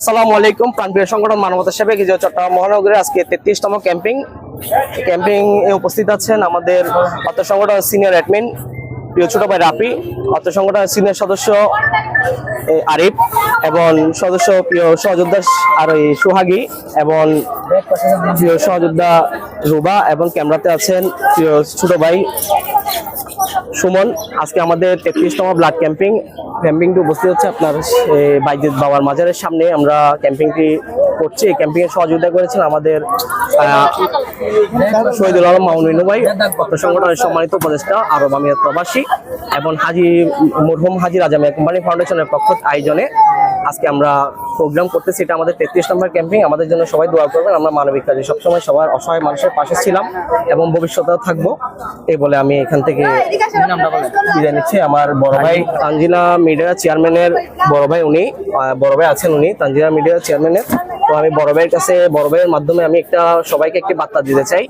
আসসালামু আলাইকুম, প্রাণপ্রিয় সংগঠন মানবতা সেবা গিজা চট্টগ্রাম মহানগরে আজকে তেত্রিশতম ক্যাম্পিং। ক্যাম্পিং এ উপস্থিত আছেন আমাদের অর্থ সংগঠন সিনিয়র অ্যাডমিন প্রিয় ছোট ভাই রাফি, অর্থ সংগঠনের সিনিয়র সদস্য আরিফ এবং সদস্য প্রিয় সহযোদ্ধা আর এই সোহাগী এবং প্রিয় সহযোদ্ধা রুবা এবং ক্যামেরাতে আছেন প্রিয় ছোট ভাই সুমন। আজকে আমাদের তেত্রিশতম ব্লাড ক্যাম্পিং ক্যাম্পিংটি উপস্থিত হচ্ছে আপনার বাইদ্যুৎ বাবার মাজারের সামনে। আমরা ক্যাম্পিংটি করছি। ক্যাম্পিং এর সহযোগিতা করেছেন আমাদের শহীদুল আলম মাউনিনু ভাই সংগঠনের সম্মানিত উপদেষ্টা, আরব আমিরাত প্রবাসী এবং হাজি, মরহুম হাজি রাজা কোম্পানি ফাউন্ডেশনের পক্ষ আয়োজনে আজকে আমরা প্রোগ্রাম করতেছি, এটা আমাদের তেত্রিশ নম্বর ক্যাম্পিং আমাদের জন্য সবাই দোয়া করবেন, আমরা মানবিক কাজে সবসময় সবার অসহায় মানুষের পাশে ছিলাম এবং ভবিষ্যতেও থাকব। এই বলে আমি এখান থেকে বিদায় নিচ্ছি। আমার বড় ভাই তানজিলা মিডিয়া চেয়ারম্যানের বড় ভাই উনি বড় ভাই আছেন উনি তানজিলা মিডিয়া চেয়ারম্যানের তো আমি বড় ভাইয়ের কাছে, বড় ভাইয়ের মাধ্যমে আমি একটা, সবাইকে একটি বার্তা দিতে চাই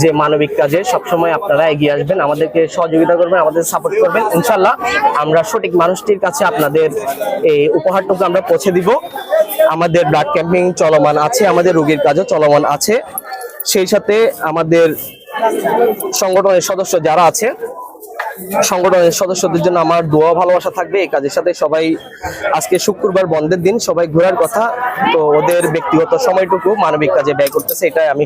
যে মানবিক কাজে সবসময় আপনারা এগিয়ে আসবেন, আমাদেরকে সহযোগিতা করবেন, আমাদের সাপোর্ট করবেন। ইনশাল্লাহ আমরা সঠিক মানুষটির কাছে আপনাদের এই উপহারটুকু আমরা পৌঁছে দিব। আমাদের ব্লাড ক্যাম্পিং চলমান আছে, আমাদের রোগীর কাজও চলমান আছে। সেই সাথে আমাদের সংগঠনের সদস্য যারা আছে সংগঠনের সদস্যদের জন্য আমার দোয়া ভালোবাসা থাকবে। এই কাজের সাথে সবাই আজকে শুক্রবার বন্ধের দিন সবাই ঘোরার কথা। তো ওদের ব্যক্তিগত সময়টুকু মানবিক কাজে ব্যয় করতেছে এটাই আমি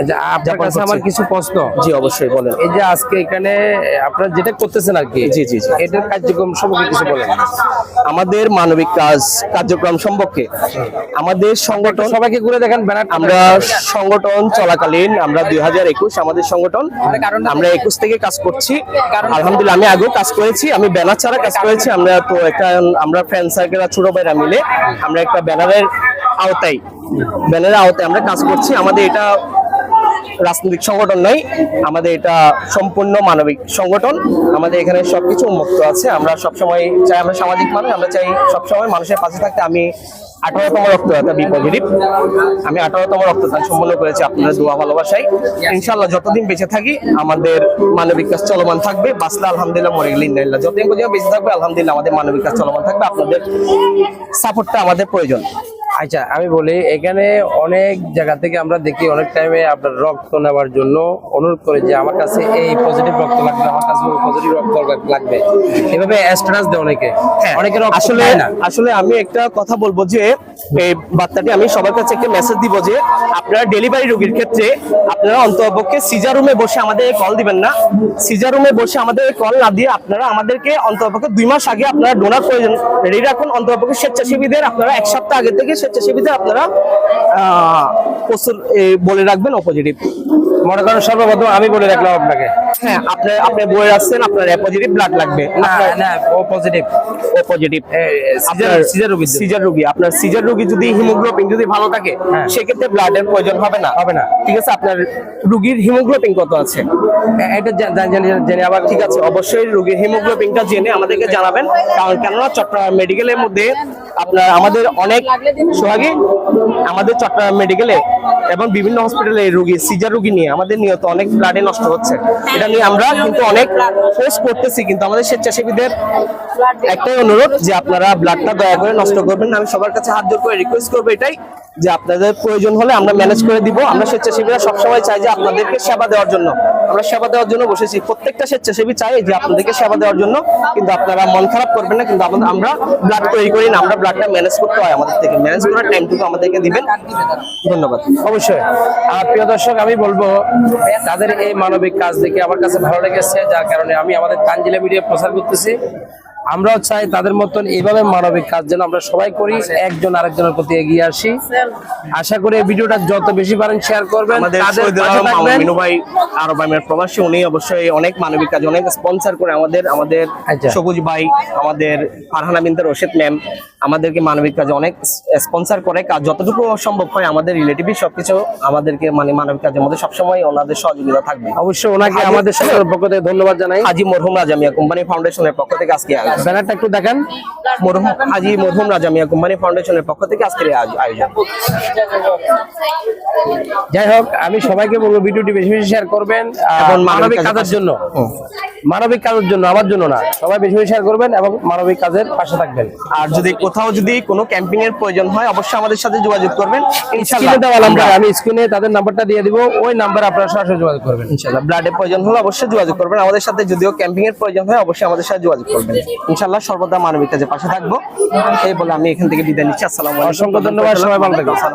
আচ্ছা, আপনার কাছে আমার কিছু প্রশ্ন। জি অবশ্যই বলেন। এই যে আজকে এখানে আপনারা যেটা করতেছেন আর কি জি, জি, জি। এটার কার্যক্রম সম্পর্কে কিছু বলেন। আমাদের মানবিক কাজ কার্যক্রম সম্পর্কে আমাদের সংগঠন সবাইকে ঘুরে দেখেন ব্যানার আমরা সংগঠন চলাকালীন আমরা দুই হাজার একুশ আমাদের সংগঠন আমরা একুশ থেকে কাজ করছি। আলহামদুলিল্লাহ, আমি আগেও কাজ করেছি, আমি ব্যানার ছাড়া কাজ করেছি। আমরা তো একটা, আমরা ফ্রেন্ড সার্কেল আর ছোট ভাইরা মিলে আমরা একটা ব্যানারের আওতায় ব্যানারের আওতায় আমরা কাজ করছি। আমাদের এটা রাজনৈতিক সংগঠন নয়, আমাদের এটা সম্পূর্ণ মানবিক সংগঠন। আমাদের এখানে সবকিছু উন্মুক্ত আছে। আমরা সবসময় চাই আমরা সামাজিক মানুষ, আমরা চাই সবসময় মানুষের পাশে থাকতে। আমি আঠারোতম রক্তদাতা বি আমি আঠারোতম রক্তদান সম্পন্ন করেছি আপনাদের দোয়া ভালোবাসাই ইনশাল্লাহ যতদিন বেঁচে থাকি, আমাদের মানবিক কাজ চলমান থাকবে। বাসলা আলহামদুলিল্লাহ, মরে গেলে ইন্দালিল্লাহ যতদিন পর্যন্ত বেঁচে থাকবে, আলহামদুলিল্লাহ, আমাদের মানবিক কাজ চলমান থাকবে। আপনাদের সাপোর্টটা আমাদের প্রয়োজন। আচ্ছা আমি বলি, এখানে অনেক জায়গা থেকে আমরা দেখি অনেক টাইমে আপনার রক্ত নেওয়ার জন্য অনুরোধ করে যে আমার কাছে এই পজিটিভ রক্ত লাগবে, আমার কাছে পজিটিভ রক্ত লাগবে। এভাবে স্ট্যাটাস দেয় অনেকে। অনেকের আসলে আসলে আমি একটা কথা বলব যে এই বার্তাটি আমি সবার কাছে একটা মেসেজ দিব যে আপনারা ডেলিভারি রোগীর ক্ষেত্রে আপনারা অন্ততপক্ষে সিজার রুমে বসে আমাদের কল দিবেন না। সিজার রুমে বসে আমাদের কল না দিয়ে আপনারা আমাদেরকে অন্ততপক্ষে দুই মাস আগে আপনারা ডোনার প্রয়োজন রেডি রাখুন অন্ততপক্ষে স্বেচ্ছাসেবীদের আপনারা এক সপ্তাহ আগে থেকে স্বেচ্ছাসেবীদের আপনারা আহ, প্রস্তুত বলে রাখবেন অপোজিটিভ মনে করেন সর্বপ্রথম আমি বলে রাখলাম আপনাকে। হ্যাঁ আপনি আপনি বয়ে আসছেন আপনার পজিটিভ ব্লাড লাগবে। না না O positive O positive caesar caesar রোগী সিজার রোগী আপনার সিজার রোগী যদি হিমোগ্লোবিন যদি ভালো থাকে হ্যাঁ। সেক্ষেত্রে ব্লাডের প্রয়োজন হবে না। হবে না। ঠিক আছে আপনার রোগীর হিমোগ্লোবিন কত আছে? এটা জানি আবার ঠিক আছে। অবশ্যই রোগীর হিমোগ্লোবিনটা জেনে আমাদেরকে জানাবেন। কারণ কেননা চট্টগ্রাম মেডিকেলের মধ্যে আপনার আমাদের অনেক সোহাগী আমাদের চট্টগ্রাম মেডিকেলে এবং বিভিন্ন হসপিটালে রুগী সিজার রুগী নিয়ে আমাদের নিয়ত অনেক ব্লাডে নষ্ট হচ্ছে। এটা নিয়ে আমরা কিন্তু অনেক ফোর্স করতেছি কিন্তু আমাদের স্বেচ্ছাসেবীদের একটাই অনুরোধ যে আপনারা ব্লাডটা দয়া করে নষ্ট করবেন। আমি সবার কাছে হাত জোর করে রিকোয়েস্ট করব এটাই। যে আপনাদের প্রয়োজন হলে আমরা ম্যানেজ করে দিব। আমরা স্বেচ্ছাসেবীরা সবসময় চাই যে আপনাদেরকে সেবা দেওয়ার জন্য। আমরা সেবা দেওয়ার জন্য বসেছি। প্রত্যেকটা স্বেচ্ছাসেবী চাই যে আপনাদেরকে সেবা দেওয়ার জন্য। কিন্তু আপনারা মন খারাপ করবেন না, কিন্তু আমরা ব্লাড তৈরি করি না। আমরা ব্লাডটা ম্যানেজ করতে হয় আমাদের থেকে। ম্যানেজ করার টাইমটুকু আমাদেরকে দিবেন। ধন্যবাদ। অবশ্যই। আর প্রিয় দর্শক, আমি বলব, তাদের এই মানবিক কাজ দেখে আমার কাছে ভালো লেগেছে। যার কারণে আমি আমাদের তানজিলা মিডিয়া প্রচার করতেছি। আমরাও চাই তাদের মতন এইভাবে মানবিক কাজ যেন আমরা সবাই করি একজন আরেকজনের প্রতি এগিয়ে আসি আশা করি এই ভিডিওটা যত বেশি পারেন শেয়ার করবেন। মিনু ভাই আরব আমির প্রবাসী উনি অবশ্যই অনেক মানবিক কাজ অনেক স্পন্সর করে আমাদের আমাদের আচ্ছা। সবুজ ভাই আমাদের ফারহানা বিনতে রশিদ ম্যাম আমাদেরকে মানবিক কাজে অনেক স্পন্সর করে কাজ যতটুকু সম্ভব হয় আমাদের রিলেটিভই সবকিছু আমাদেরকে মানে মানবিক কাজের মধ্যে সবসময় ওনাদের সহযোগিতা থাকবে অবশ্যই ওনাকে আমাদের পক্ষ থেকে ধন্যবাদ জানাই আজি মরহুম রাজা মিয়া কোম্পানি ফাউন্ডেশনের পক্ষ থেকে আজকে ব্যানারটা একটু দেখেন। মরহুম আজি মরহুম রাজা মিয়া কোম্পানি ফাউন্ডেশনের পক্ষ থেকে আজকের আয়োজন। যাই হোক আমি সবাইকে বলব ভিডিওটি বেশি বেশি শেয়ার করবেন এবং মানবিক কাজের জন্য। মানবিক কাজের জন্য আমার জন্য না। সবাই বেশি বেশি শেয়ার করবেন এবং মানবিক কাজের পাশে থাকবেন। আর যদি কোথাও যদি কোনো ক্যাম্পিং এর প্রয়োজন হয় অবশ্যই আমাদের সাথে যোগাযোগ করবেন। ইনশাআল্লাহ দেওয়া নাম্বার আমি স্ক্রিনে তাদের নাম্বারটা দিয়ে দিব ওই নাম্বারে আপনারা সরাসরি যোগাযোগ করবেন। ইনশাআল্লাহ ব্লাডের প্রয়োজন হলে অবশ্যই যোগাযোগ করবেন। আমাদের সাথে যদিও ক্যাম্পিং এর প্রয়োজন হয় অবশ্যই আমাদের সাথে যোগাযোগ করবেন। ইনশাআল্লাহ সর্বদা মানবিক কাজে পাশে থাকব। এই বলে আমি এখান থেকে বিদায় নিচ্ছি। আসসালামু আলাইকুম। অসংখ্য ধন্যবাদ, সবাই ভালো থাকবেন।